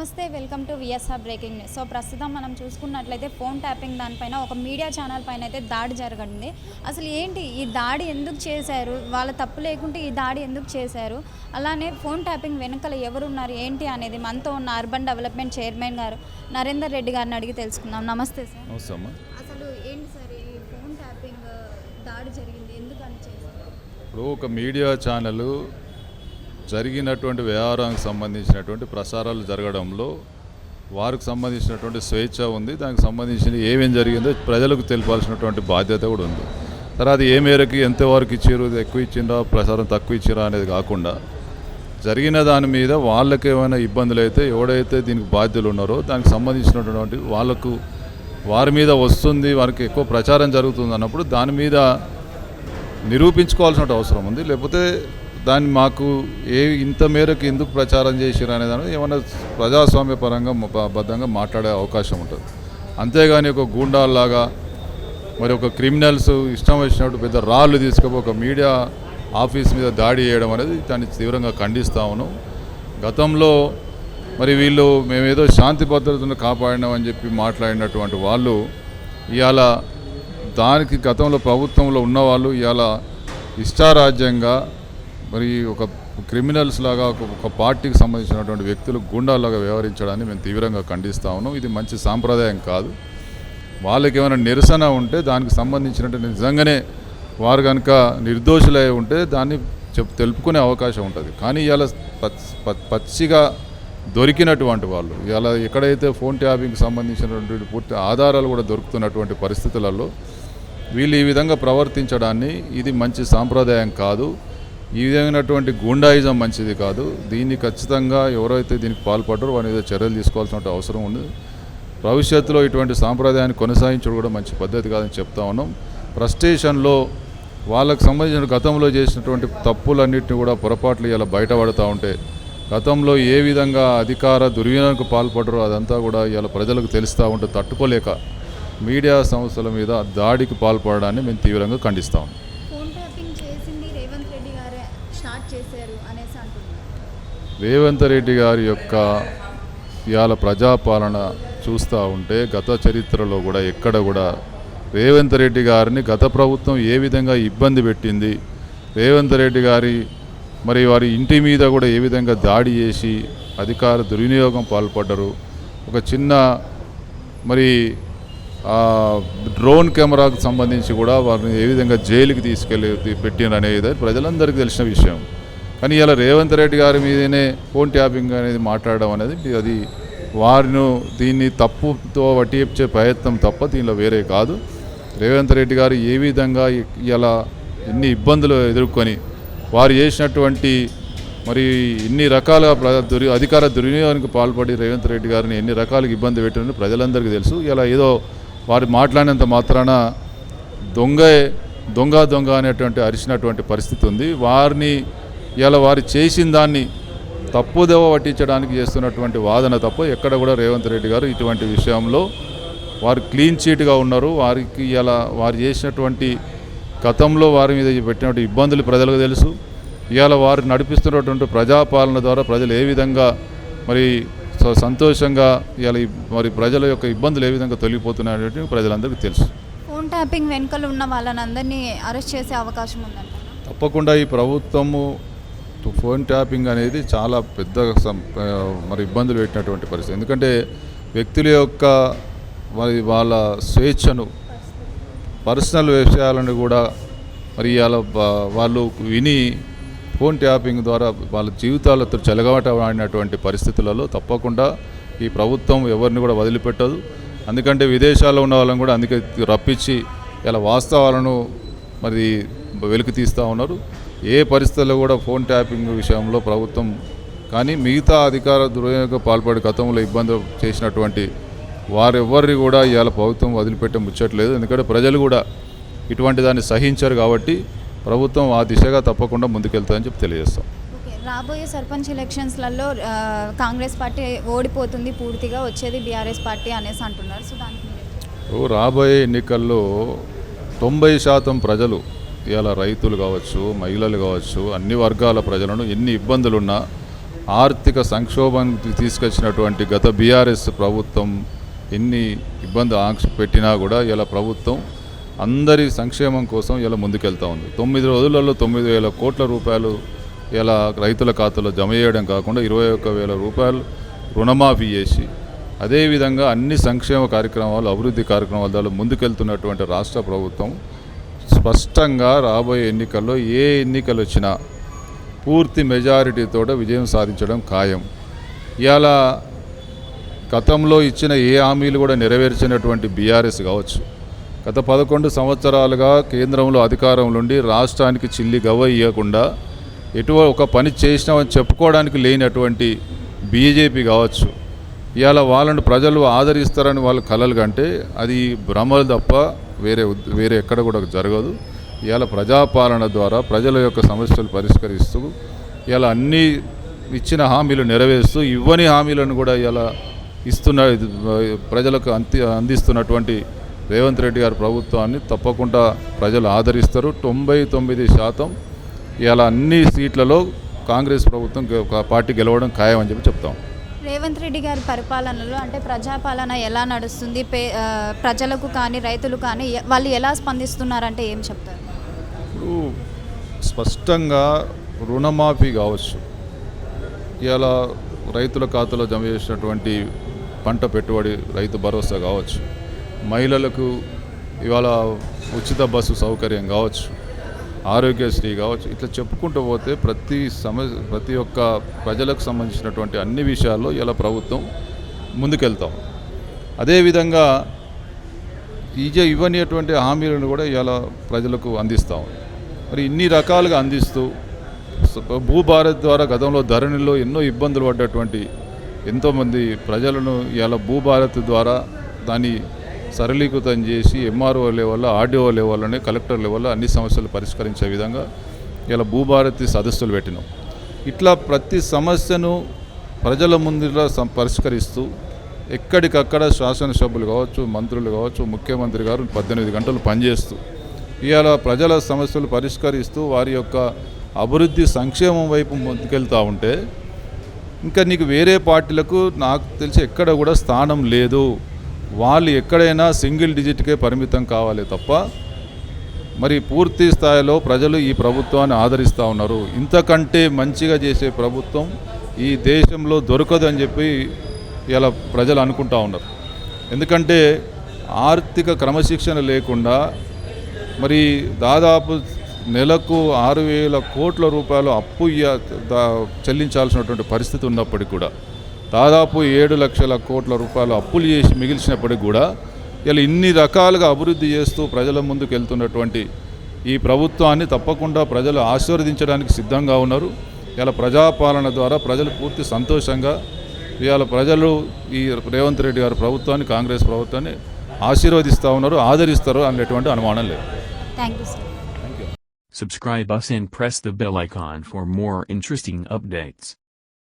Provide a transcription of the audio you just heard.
నమస్తే welcome to VSR breaking news so ప్రస్తుతం మనం చూసుకున్నట్లయితే ఫోన్ ట్యాపింగ్ దానిపైన ఒక మీడియా ఛానల్ పైన అయితే దాడి జరగండి అసలు ఏంటి ఈ దాడి ఎందుకు చేశారు? వాళ్ళ తప్పు లేకుంటే ఈ దాడి ఎందుకు చేశారు? అలానే ఫోన్ ట్యాపింగ్ వెనుకల ఎవరున్నారు? ఏంటి అనేది మనతో ఉన్న అర్బన్ డెవలప్మెంట్ చైర్మన్ గారు నరేందర్ రెడ్డి గారిని అడిగి తెలుసుకుందాం. నమస్తే సార్. అసలు ఏంటి సార్ ఈ ఫోన్ ట్యాపింగ్ దాడి జరిగింది? ఎందుకు అని చేశారు? ఇప్పుడు ఒక మీడియా ఛానల్ జరిగినటువంటి వ్యవహారానికి సంబంధించినటువంటి ప్రసారాలు జరగడంలో వారికి సంబంధించినటువంటి స్వేచ్ఛ ఉంది. దానికి సంబంధించిన ఏమేం జరిగిందో ప్రజలకు తెలిపాల్సినటువంటి బాధ్యత కూడా ఉంది. తర్వాత ఏ మేరకు ఎంతవరకు ఇచ్చారు ఎక్కువ ఇచ్చిందా ప్రసారం తక్కువ ఇచ్చిరా అనేది కాకుండా జరిగిన దాని మీద వాళ్ళకి ఏమైనా ఇబ్బందులు అయితే ఎవడైతే దీనికి బాధ్యులు ఉన్నారో దానికి సంబంధించినటువంటి వాళ్ళకు వారి మీద వస్తుంది వారికి ఎక్కువ ప్రచారం జరుగుతుంది అన్నప్పుడు దాని మీద నిరూపించుకోవాల్సిన అవసరం ఉంది. లేకపోతే దాన్ని మాకు ఏ ఇంత మేరకు ఎందుకు ప్రచారం చేసిరు అనే దాని ఏమైనా ప్రజాస్వామ్య పరంగా బద్ధంగా మాట్లాడే అవకాశం ఉంటుంది. అంతేగాని ఒక గూండాల్లాగా మరి ఒక క్రిమినల్స్ ఇష్టం వచ్చినట్టు పెద్ద రాళ్ళు తీసుకుపో ఒక మీడియా ఆఫీస్ మీద దాడి చేయడం అనేది దాన్ని తీవ్రంగా ఖండిస్తా ఉన్నాం. గతంలో మరి వీళ్ళు మేమేదో శాంతి భద్రతను కాపాడినామని చెప్పి మాట్లాడినటువంటి వాళ్ళు ఇవాళ దానికి గతంలో ప్రభుత్వంలో ఉన్నవాళ్ళు ఇవాళ ఇష్టారాజ్యంగా మరి ఒక క్రిమినల్స్ లాగా ఒక పార్టీకి సంబంధించినటువంటి వ్యక్తులు గుండాలాగా వ్యవహరించడాన్ని మేము తీవ్రంగా ఖండిస్తా ఉన్నాం. ఇది మంచి సాంప్రదాయం కాదు. వాళ్ళకి ఏమైనా నిరసన ఉంటే దానికి సంబంధించినట్టు నిజంగానే వారు కనుక నిర్దోషులై ఉంటే దాన్ని చెప్ తెలుపుకునే అవకాశం ఉంటుంది. కానీ ఇవాళ ప- పచ్చిగా దొరికినటువంటి వాళ్ళు ఇవాళ ఎక్కడైతే ఫోన్ ట్యాపింగ్కి సంబంధించినటువంటి పూర్తి ఆధారాలు కూడా దొరుకుతున్నటువంటి పరిస్థితులలో వీళ్ళు ఈ విధంగా ప్రవర్తించడాన్ని ఇది మంచి సాంప్రదాయం కాదు. ఈ విధమైనటువంటి గూండాయిజం మంచిది కాదు. దీన్ని ఖచ్చితంగా ఎవరైతే దీనికి పాల్పడ్డారో వారి మీద చర్యలు తీసుకోవాల్సిన అవసరం ఉంది. భవిష్యత్తులో ఇటువంటి సాంప్రదాయాన్ని కొనసాగించడం కూడా మంచి పద్ధతి కాదని చెప్తా ఉన్నాం. ప్రస్టేషన్లో వాళ్ళకు సంబంధించిన గతంలో చేసినటువంటి తప్పులన్నింటినీ కూడా పొరపాట్లు ఇలా బయటపడతా ఉంటే గతంలో ఏ విధంగా అధికార దుర్వినియోగకు పాల్పడరో అదంతా కూడా ఇలా ప్రజలకు తెలుస్తూ ఉంటే తట్టుకోలేక మీడియా సంస్థల మీద దాడికి పాల్పడడాన్ని మేము తీవ్రంగా ఖండిస్తాము ఫోన్ ట్యాపింగ్ చేసింది రేవంత్ రెడ్డి గారే స్టార్ట్ చేశారు అనేసి అంటున్నారు. రేవంత్ రెడ్డి గారి యొక్క ఇవాళ ప్రజాపాలన చూస్తూ ఉంటే గత చరిత్రలో కూడా ఎక్కడ కూడా రేవంత్ రెడ్డి గారిని గత ప్రభుత్వం ఏ విధంగా ఇబ్బంది పెట్టింది రేవంత్ రెడ్డి గారి మరి వారి ఇంటి మీద కూడా ఏ విధంగా దాడి చేసి అధికార దుర్వినియోగం పాల్పడ్డరు ఒక చిన్న మరి డ్రోన్ కెమెరాకు సంబంధించి కూడా వారిని ఏ విధంగా జైలుకి తీసుకెళ్ళి పెట్టిన అనేది ప్రజలందరికీ తెలిసిన విషయం. కానీ ఇలా రేవంత్ రెడ్డి గారి మీదనే ఫోన్ ట్యాపింగ్ అనేది మాట్లాడడం అనేది అది వారిను దీన్ని తప్పుతో వట్టించే ప్రయత్నం తప్ప దీనిలో వేరే కాదు. రేవంత్ రెడ్డి గారు ఏ విధంగా ఇలా ఎన్ని ఇబ్బందులు ఎదుర్కొని వారు చేసినటువంటి మరి ఎన్ని రకాలుగా ప్ర దుర్ అధికార దుర్వినియోగానికి పాల్పడి రేవంత్ రెడ్డి గారిని ఎన్ని రకాలుగా ఇబ్బంది పెట్టిన ప్రజలందరికీ తెలుసు. ఇలా ఏదో వారు మాట్లాడినంత మాత్రాన దొంగ దొంగ దొంగ అనేటువంటి అరిచినటువంటి పరిస్థితి ఉంది. వారిని ఇలా వారు చేసిన దాన్ని తప్పుదోవ పట్టించడానికి చేస్తున్నటువంటి వాదన తప్ప ఎక్కడ కూడా రేవంత్ రెడ్డి గారు ఇటువంటి విషయంలో వారు క్లీన్ చీట్గా ఉన్నారు. వారికి ఇలా వారు చేసినటువంటి గతంలో వారి మీద పెట్టినటువంటి ఇబ్బందులు ప్రజలకు తెలుసు. ఇవాళ వారు నడిపిస్తున్నటువంటి ప్రజాపాలన ద్వారా ప్రజలు ఏ విధంగా మరి స- సంతోషంగా ఇవాళ మరి ప్రజల యొక్క ఇబ్బందులు ఏ విధంగా తొలగిపోతున్నాయనేది ప్రజలందరికీ తెలుసు. ఫోన్ ట్యాపింగ్ వెనుకలు ఉన్న వాళ్ళని అందరినీ అరెస్ట్ చేసే అవకాశం ఉందంట తప్పకుండా ఈ ప్రభుత్వము ఫోన్ ట్యాపింగ్ అనేది చాలా పెద్ద మరి ఇబ్బందులు పెట్టినటువంటి పరిస్థితి. ఎందుకంటే వ్యక్తుల యొక్క మరి వాళ్ళ స్వేచ్ఛను పర్సనల్ విషయాలను కూడా మరి ఇవాళ వాళ్ళు విని ఫోన్ ట్యాపింగ్ ద్వారా వాళ్ళ జీవితాలతో చెలగవటమైనటువంటి ఆడినటువంటి పరిస్థితులలో తప్పకుండా ఈ ప్రభుత్వం ఎవరిని కూడా వదిలిపెట్టదు. ఎందుకంటే విదేశాల్లో ఉన్న వాళ్ళని కూడా అందుకే రప్పించి ఇలా వాస్తవాలను మరి వెలికి తీస్తూ ఉన్నారు. ఏ పరిస్థితుల్లో కూడా ఫోన్ ట్యాపింగ్ విషయంలో ప్రభుత్వం కానీ మిగతా అధికార దుర్వినియోగం పాల్పడి గతంలో ఇబ్బంది చేసినటువంటి వారెవ్వరిని కూడా ఇవాళ ప్రభుత్వం వదిలిపెట్టే ముచ్చట్లేదు. ఎందుకంటే ప్రజలు కూడా ఇటువంటి దాన్ని సహించారు కాబట్టి ప్రభుత్వం ఆ దిశగా తప్పకుండా ముందుకెళ్తామని చెప్పి తెలియజేస్తాం. రాబోయే సర్పంచ్ ఎలక్షన్స్లలో కాంగ్రెస్ పార్టీ ఓడిపోతుంది పూర్తిగా వచ్చేది బీఆర్ఎస్ పార్టీ అనేసి అంటున్నారు. సో దానికి రాబోయే ఎన్నికల్లో తొంభై శాతం ప్రజలు ఇవాళ రైతులు కావచ్చు మహిళలు కావచ్చు అన్ని వర్గాల ప్రజలను ఎన్ని ఇబ్బందులున్నా ఆర్థిక సంక్షోభానికి తీసుకొచ్చినటువంటి గత బీఆర్ఎస్ ప్రభుత్వం ఎన్ని ఇబ్బంది ఆంక్ష పెట్టినా కూడా ఇలా ప్రభుత్వం అందరి సంక్షేమం కోసం ఇలా ముందుకెళ్తా ఉంది. తొమ్మిది రోజులలో తొమ్మిది వేల కోట్ల రూపాయలు ఇలా రైతుల ఖాతాలో జమ చేయడం కాకుండా ఇరవై ఒక్క వేల రూపాయలు రుణమాఫీ చేసి అదేవిధంగా అన్ని సంక్షేమ కార్యక్రమాలు అభివృద్ధి కార్యక్రమాల ద్వారా ముందుకెళ్తున్నటువంటి రాష్ట్ర ప్రభుత్వం స్పష్టంగా రాబోయే ఎన్నికల్లో ఏ ఎన్నికలు వచ్చినా పూర్తి మెజారిటీతో విజయం సాధించడం ఖాయం. ఇవాళ గతంలో ఇచ్చిన ఏ హామీలు కూడా నెరవేర్చినటువంటి బీఆర్ఎస్ కావచ్చు. గత పదకొండు సంవత్సరాలుగా కేంద్రంలో అధికారంలో నుండి రాష్ట్రానికి చిల్లి గవ్వ ఇవ్వకుండా ఎటువ ఒక పని చేసినామని చెప్పుకోవడానికి లేనటువంటి బీజేపీ కావచ్చు. ఇవాళ వాళ్ళని ప్రజలు ఆదరిస్తారని వాళ్ళు కలలు కంటే అది భ్రమలు తప్ప వేరే వేరే ఎక్కడ కూడా జరగదు. ఇవాళ ప్రజాపాలన ద్వారా ప్రజల యొక్క సమస్యలు పరిష్కరిస్తూ ఇలా అన్ని ఇచ్చిన హామీలు నెరవేరుస్తూ ఇవ్వని హామీలను కూడా ఇలా ఇస్తున్న ప్రజలకు అంది అందిస్తున్నటువంటి రేవంత్ రెడ్డి గారి ప్రభుత్వాన్ని తప్పకుండా ప్రజలు ఆదరిస్తారు. తొంభై తొమ్మిది శాతం ఇలా అన్ని సీట్లలో కాంగ్రెస్ ప్రభుత్వం గె- ఒక పార్టీ గెలవడం ఖాయం అని చెప్పి చెప్తాం. రేవంత్ రెడ్డి గారి పరిపాలనలో అంటే ప్రజాపాలన ఎలా నడుస్తుంది? పే ప్రజలకు కానీ రైతులు కానీ వాళ్ళు ఎలా స్పందిస్తున్నారంటే ఏం చెప్తారు? ఇప్పుడు స్పష్టంగా రుణమాఫీ కావచ్చు. ఇలా రైతుల ఖాతాలో జమ చేసినటువంటి పంట పెట్టుబడి రైతు భరోసా కావచ్చు. మహిళలకు ఇవాళ ఉచిత బస్సు సౌకర్యం కావచ్చు. ఆరోగ్యశ్రీ కావచ్చు ఇట్లా చెప్పుకుంటూ పోతే ప్రతి సమస్య ప్రతి ఒక్క ప్రజలకు సంబంధించినటువంటి అన్ని విషయాల్లో ఇలా ప్రభుత్వం ముందుకెళ్తాం. అదేవిధంగా ఈజ ఇవ్వనిటువంటి హామీలను కూడా ఇలా ప్రజలకు అందిస్తాం. మరి ఇన్ని రకాలుగా అందిస్తూ భూభారత్ ద్వారా గతంలో ధరణిలో ఎన్నో ఇబ్బందులు పడ్డటువంటి ఎంతోమంది ప్రజలను ఇలా భూభారత్ ద్వారా దాని సరళీకృతం చేసి ఎంఆర్ఓ లెవెల్లో ఆర్డీఓ లెవెల్లోనే కలెక్టర్ లెవెల్లో అన్ని సమస్యలు పరిష్కరించే విధంగా ఇలా భూభారతి సదస్సులు పెట్టినాం. ఇట్లా ప్రతి సమస్యను ప్రజల ముందులో పరిష్కరిస్తూ ఎక్కడికక్కడ శాసనసభ్యులు కావచ్చు మంత్రులు కావచ్చు ముఖ్యమంత్రి గారు పద్దెనిమిది గంటలు పనిచేస్తూ ఇవాళ ప్రజల సమస్యలు పరిష్కరిస్తూ వారి యొక్క అభివృద్ధి సంక్షేమం వైపు ముందుకెళ్తూ ఉంటే ఇంకా నీకు వేరే పార్టీలకు నాకు తెలిసి ఎక్కడ కూడా స్థానం లేదు. వాళ్ళు ఎక్కడైనా సింగిల్ డిజిట్కే పరిమితం కావాలి తప్ప మరి పూర్తి స్థాయిలో ప్రజలు ఈ ప్రభుత్వాన్ని ఆదరిస్తూ ఉన్నారు. ఇంతకంటే మంచిగా చేసే ప్రభుత్వం ఈ దేశంలో దొరకదని చెప్పి ఇలా ప్రజలు అనుకుంటా ఉన్నారు. ఎందుకంటే ఆర్థిక క్రమశిక్షణ లేకుండా మరి దాదాపు నెలకు ఆరు వేల కోట్ల రూపాయలు అప్పు దా- చెల్లించాల్సినటువంటి పరిస్థితి ఉన్నప్పటికీ కూడా దాదాపు ఏడు లక్షల కోట్ల రూపాయలు అప్పులు చేసి మిగిల్చినప్పటికి కూడా ఇలా ఇన్ని రకాలుగా అభివృద్ధి చేస్తూ ప్రజల ముందుకు వెళ్తున్నటువంటి ఈ ప్రభుత్వాన్ని తప్పకుండా ప్రజలు ఆశీర్వదించడానికి సిద్ధంగా ఉన్నారు. ఇలా ప్రజాపాలన ద్వారా ప్రజలు పూర్తి సంతోషంగా ఇవాళ ప్రజలు ఈ రేవంత్ రెడ్డి గారి ప్రభుత్వాన్ని కాంగ్రెస్ ప్రభుత్వాన్ని ఆశీర్వదిస్తూ ఉన్నారు ఆదరిస్తారు అనేటువంటి అనుమానం లేదు. Subscribe us and press the bell icon for more interesting updates.